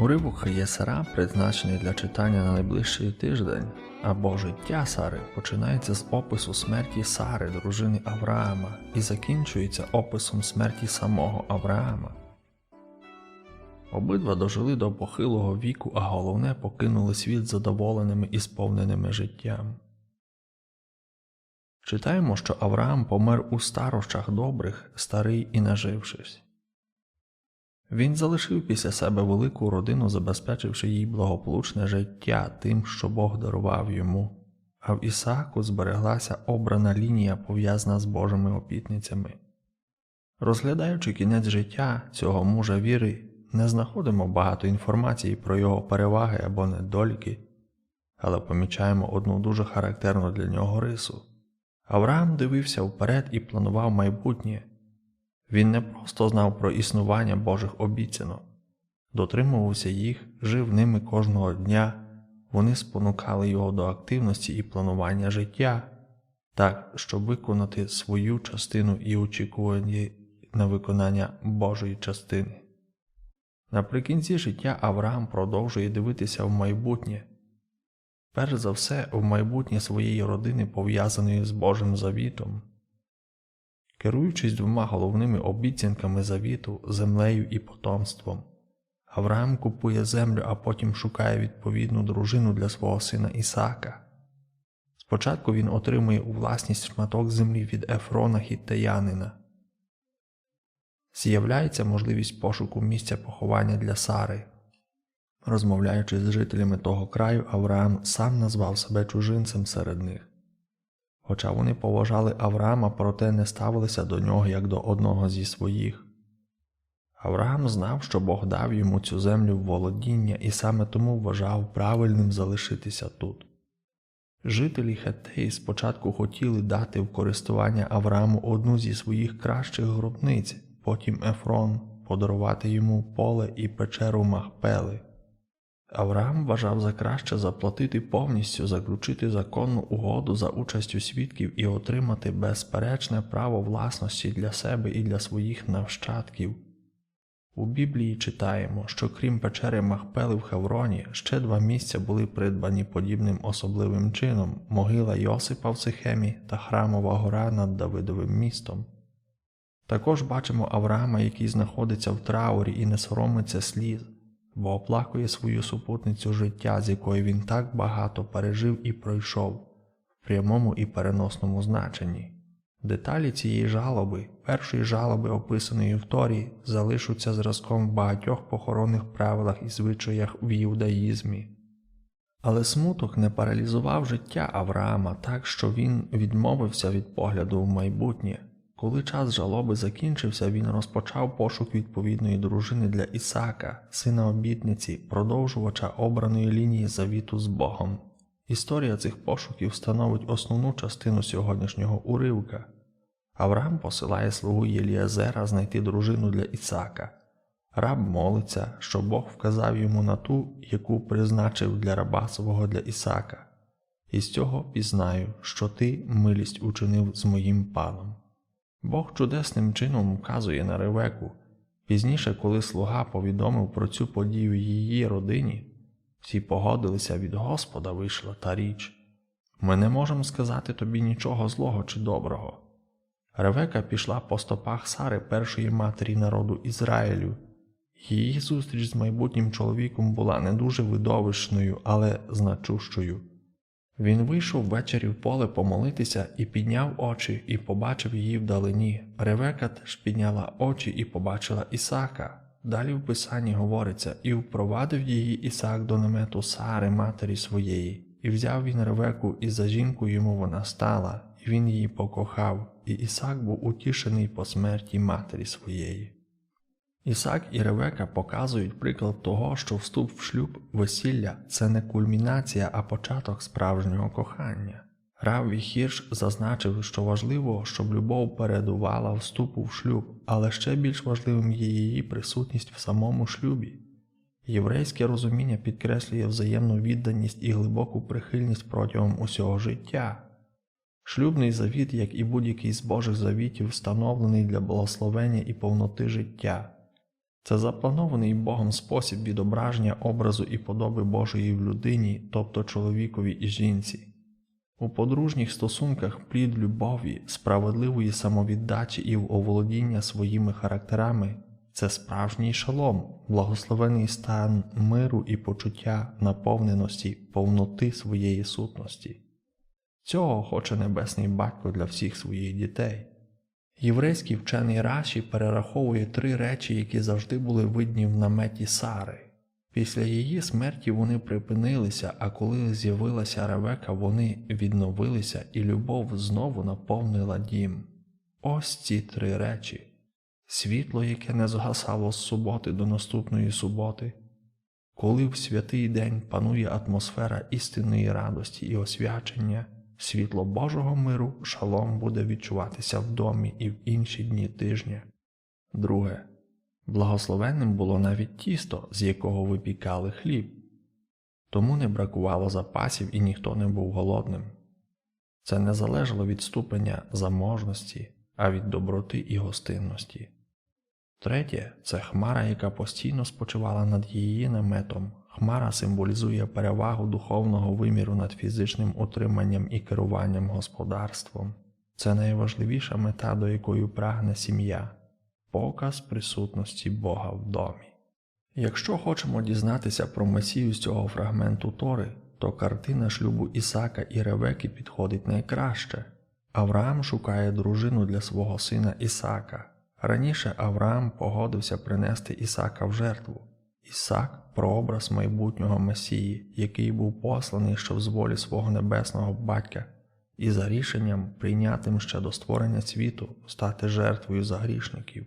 Уривок Хаєсара призначений для читання на найближчий тиждень, або життя Сари починається з опису смерті Сари, дружини Авраама, і закінчується описом смерті самого Авраама. Обидва дожили до похилого віку, а головне покинули світ задоволеними і сповненими життям. Читаємо, що Авраам помер у старощах добрих, старий і нажившись. Він залишив після себе велику родину, забезпечивши їй благополучне життя тим, що Бог дарував йому, а в Ісааку збереглася обрана лінія, пов'язана з Божими опітницями. Розглядаючи кінець життя цього мужа віри, не знаходимо багато інформації про його переваги або недоліки, але помічаємо одну дуже характерну для нього рису. Авраам дивився вперед і планував майбутнє. Він не просто знав про існування Божих обіцянок, дотримувався їх, жив ними кожного дня, вони спонукали його до активності і планування життя, так, щоб виконати свою частину і очікування на виконання Божої частини. Наприкінці життя Авраам продовжує дивитися в майбутнє, перш за все в майбутнє своєї родини, пов'язаної з Божим завітом. Керуючись двома головними обіцянками завіту, землею і потомством, Авраам купує землю, а потім шукає відповідну дружину для свого сина Ісаака. Спочатку він отримує у власність шматок землі від Ефрона хіттеянина. З'являється можливість пошуку місця поховання для Сари. Розмовляючи з жителями того краю, Авраам сам назвав себе чужинцем серед них. Хоча вони поважали Авраама, проте не ставилися до нього як до одного зі своїх. Авраам знав, що Бог дав йому цю землю в володіння і саме тому вважав правильним залишитися тут. Жителі Хеттеї спочатку хотіли дати в користування Аврааму одну зі своїх кращих гробниць, потім Ефрон, подарувати йому поле і печеру Махпели. Авраам вважав за краще заплатити повністю, заключити законну угоду за участю свідків і отримати безперечне право власності для себе і для своїх нащадків. У Біблії читаємо, що крім печери Махпели в Хевроні, ще два місця були придбані подібним особливим чином могила Йосипа в Сихемі та Храмова гора над Давидовим містом. Також бачимо Авраама, який знаходиться в траурі і не соромиться сліз бо оплакує свою супутницю життя, з якої він так багато пережив і пройшов в прямому і переносному значенні. Деталі цієї жалоби, першої жалоби, описаної в Торі, залишаться зразком в багатьох похоронних правилах і звичаях в іудаїзмі. Але смуток не паралізував життя Авраама так, що він відмовився від погляду в майбутнє. Коли час жалоби закінчився, він розпочав пошук відповідної дружини для Ісака, сина обітниці, продовжувача обраної лінії завіту з Богом. Історія цих пошуків становить основну частину сьогоднішнього уривка. Авраам посилає слугу Єліазера знайти дружину для Ісака. Раб молиться, що Бог вказав йому на ту, яку призначив для раба свого для Ісака. І з цього пізнаю, що ти милість учинив з моїм паном. Бог чудесним чином вказує на Ревеку. Пізніше, коли слуга повідомив про цю подію її родині, всі погодилися від Господа вийшла та річ. Ми не можемо сказати тобі нічого злого чи доброго. Ревека пішла по стопах Сари першої матері народу Ізраїлю. Її зустріч з майбутнім чоловіком була не дуже видовищною, але значущою. Він вийшов ввечері в поле помолитися і підняв очі, і побачив її вдалині. Ревека теж підняла очі і побачила Ісака. Далі в писанні говориться, і впровадив її Ісак до намету Сари, матері своєї, і взяв він Ревеку, і за жінку йому вона стала, і він її покохав, і Ісак був утішений по смерті матері своєї. Ісак і Ревека показують приклад того, що вступ в шлюб весілля це не кульмінація, а початок справжнього кохання. Рав Хірш зазначив, що важливо, щоб любов передувала вступу в шлюб, але ще більш важливим є її присутність в самому шлюбі. Єврейське розуміння підкреслює взаємну відданість і глибоку прихильність протягом усього життя. Шлюбний завіт, як і будь-який з Божих завітів, встановлений для благословення і повноти життя. Це запланований Богом спосіб відображення образу і подоби Божої в людині, тобто чоловікові і жінці. У подружніх стосунках плід любові, справедливої самовіддачі і оволодіння своїми характерами це справжній шалом, благословений стан миру і почуття наповненості, повноти своєї сутності. Цього хоче Небесний Батько для всіх своїх дітей. Єврейський вчений Раші перераховує три речі, які завжди були видні в наметі Сари. Після її смерті вони припинилися, а коли з'явилася Ревека, вони відновилися, і любов знову наповнила дім. Ось ці три речі світло, яке не згасало з суботи до наступної суботи, коли в святий день панує атмосфера істинної радості і освячення, світло Божого миру, шалом буде відчуватися в домі і в інші дні тижня. Друге. Благословенним було навіть тісто, з якого випікали хліб, тому не бракувало запасів і ніхто не був голодним. Це не залежало від ступеня заможності, а від доброти і гостинності. Третє це хмара, яка постійно спочивала над її наметом. Хмара символізує перевагу духовного виміру над фізичним утриманням і керуванням господарством. Це найважливіша мета, до якої прагне сім'я показ присутності Бога в домі. Якщо хочемо дізнатися про Месію з цього фрагменту Тори, то картина шлюбу Ісака і Ревеки підходить найкраще. Авраам шукає дружину для свого сина Ісака. Раніше Авраам погодився принести Ісака в жертву. Ісак прообраз майбутнього Месії, який був посланий, щоб з волі свого небесного батька, і за рішенням, прийнятим ще до створення світу, стати жертвою за грішників.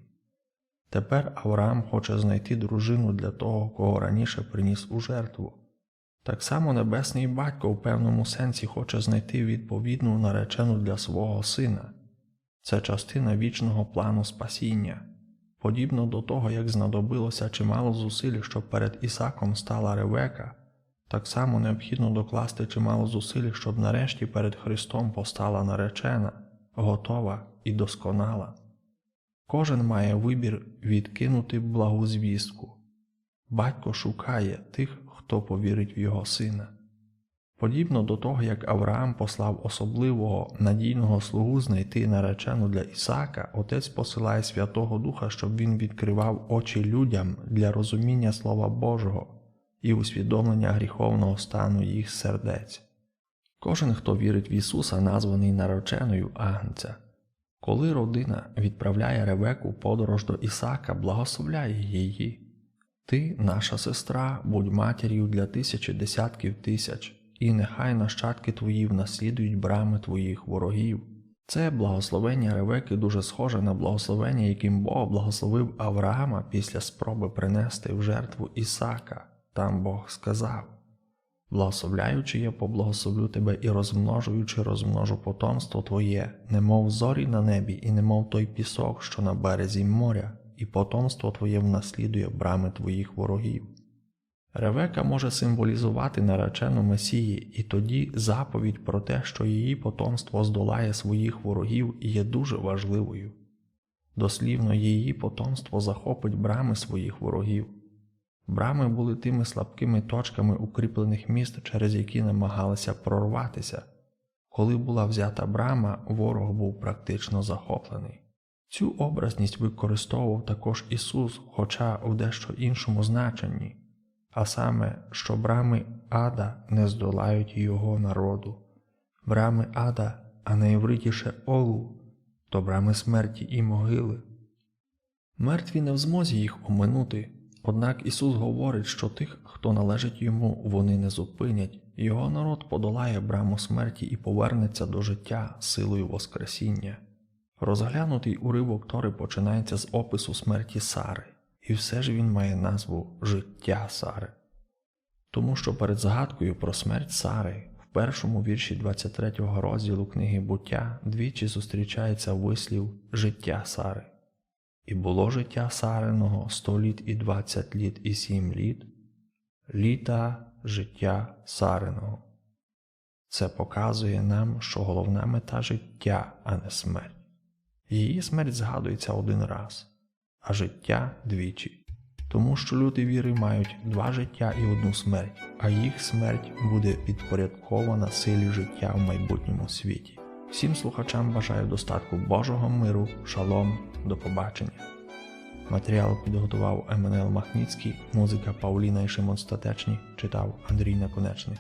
Тепер Авраам хоче знайти дружину для того, кого раніше приніс у жертву. Так само Небесний Батько в певному сенсі хоче знайти відповідну наречену для свого сина. Це частина вічного плану спасіння, подібно до того, як знадобилося чимало зусиль, щоб перед Ісаком стала Ревека, так само необхідно докласти чимало зусиль, щоб нарешті перед Христом постала наречена, готова і досконала. Кожен має вибір відкинути благу звістку. Батько шукає тих, хто повірить в його сина. Подібно до того, як Авраам послав особливого надійного слугу знайти наречену для Ісака, отець посилає Святого Духа, щоб він відкривав очі людям для розуміння Слова Божого і усвідомлення гріховного стану їх сердець. Кожен, хто вірить в Ісуса, названий нареченою Агнця. Коли родина відправляє Ревеку подорож до Ісака, благословляє її. Ти, наша сестра, будь матір'ю для тисячі десятків тисяч, і нехай нащадки твої внаслідують брами твоїх ворогів. Це благословення Ревеки дуже схоже на благословення, яким Бог благословив Авраама після спроби принести в жертву Ісака. Там Бог сказав Благословляючи я поблагословлю тебе і розмножуючи, розмножу потомство твоє, немов зорі на небі, і немов той пісок, що на березі моря, і потомство твоє внаслідує брами твоїх ворогів. Ревека може символізувати наречену Месії, і тоді заповідь про те, що її потомство здолає своїх ворогів, є дуже важливою. Дослівно, її потомство захопить брами своїх ворогів. Брами були тими слабкими точками укріплених міст, через які намагалися прорватися. Коли була взята брама, ворог був практично захоплений. Цю образність використовував також Ісус, хоча в дещо іншому значенні, а саме, що брами ада не здолають його народу, брами ада, а найвритіше олу, то брами смерті і могили. Мертві не в змозі їх оминути. Однак Ісус говорить, що тих, хто належить йому, вони не зупинять, його народ подолає браму смерті і повернеться до життя силою Воскресіння. Розглянутий уривок Тори починається з опису смерті Сари, і все ж він має назву Життя Сари. Тому що перед згадкою про смерть Сари в першому вірші 23 розділу книги буття двічі зустрічається вислів Життя Сари. І було життя Сариного сто літ і двадцять літ і сім літ, літа життя Сариного. Це показує нам, що головна мета життя, а не смерть. Її смерть згадується один раз, а життя двічі. тому що люди віри мають два життя і одну смерть, а їх смерть буде підпорядкована силі життя в майбутньому світі. Всім слухачам бажаю достатку Божого миру, шалом, до побачення. Матеріал підготував Еммануел Махніцький, музика Пауліна і Шимон Статечні, читав Андрій Наконечний.